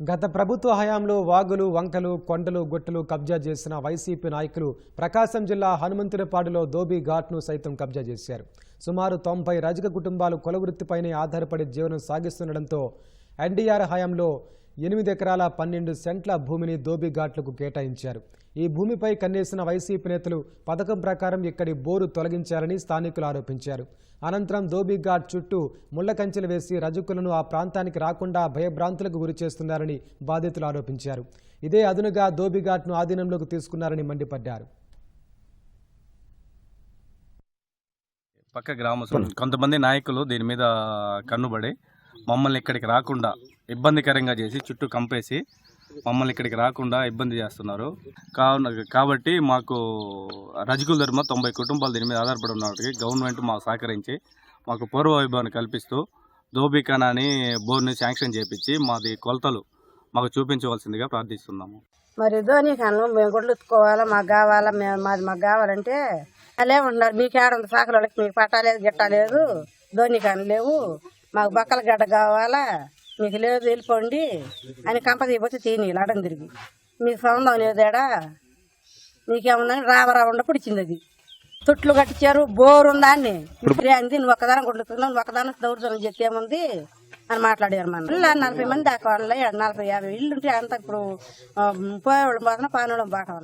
గత ప్రభుత్వ హయాంలో వాగులు వంకలు కొండలు గుట్టలు కబ్జా చేసిన వైసీపీ నాయకులు ప్రకాశం జిల్లా హనుమంతులపాడులో దోబీ ఘాట్ను సైతం కబ్జా చేశారు. సుమారు తొంభై రజక కుటుంబాలు కులవృత్తిపైనే ఆధారపడి జీవనం సాగిస్తుండటంతో ఎన్డీఆర్ హయాంలో ఎనిమిది ఎకరాల పన్నెండు సెంట్ల భూమిని దోబీ ఘాట్లకు కేటాయించారు. ఈ భూమిపై కన్నేసిన వైసీపీ నేతలు పథకం ప్రకారం ఇక్కడి బోరు తొలగించారని స్థానికులు ఆరోపించారు. అనంతరం దోబీ ఘాట్ చుట్టూ ముళ్ళ కంచెలు వేసి రజకులను ఆ ప్రాంతానికి రాకుండా భయభ్రాంతులకు గురి చేస్తున్నారని బాధితులు ఆరోపించారు. ఇదే అదునుగా దోబీ ఘాట్ను ఆధీనంలోకి తీసుకున్నారని మండిపడ్డారు. పక్క గ్రామస్తులు. కొంతమంది నాయకులు దీని మీద కన్నుబడి మమ్మల్ని ఇక్కడికి రాకుండా ఇబ్బందికరంగా చేసి చుట్టూ కంపేసి మమ్మల్ని ఇక్కడికి రాకుండా ఇబ్బంది చేస్తున్నారు. కావున కాబట్టి మాకు రజకుల ధర్మ తొంభై కుటుంబాలు దీని మీద ఆధారపడి ఉన్నప్పటికీ గవర్నమెంట్ మాకు సహకరించి మాకు పూర్వ వైభవాన్ని కల్పిస్తూ దోబికానా అని బోర్ని శాంక్షన్ చేపించి మాది కొలతలు మాకు చూపించవలసిందిగా ప్రార్థిస్తున్నాము. మరి ధోని కన్ను మేము గుడ్లు ఎత్తుకోవాలా మాకు కావాలా మేము మాది మాకు కావాలంటే అలే ఉన్నారు మీకు ఏడుంది సాకల వాళ్ళకి మీకు పట్టాలేదు గిట్టాలేదు ధోని కానీ లేవు. మాకు బక్కల గడ్డ కావాలా మీకు లేదు వెళ్ళిపోండి అని తీయపోతే తిని అడం తిరిగి. మీకు సంబంధం లేదాడా నీకేముందని రావరా ఉండప్పుడు ఇచ్చింది అది. తొట్లు కట్టించారు బోరు ఉందా అని. ఇప్పుడే అంది నువ్వు ఒక్కదాని కొడుతున్నావు నువ్వు ఒక్కదాని దౌర్జన్యం చెప్తేముంది అని మాట్లాడారు మన ఇల్లు నలభై మంది దాకా వాళ్ళ నలభై యాభై ఇల్లు ఉంటే అంత ఇప్పుడు పోయేవాళ్ళు మాత్రం పానోళ్ళం బాగా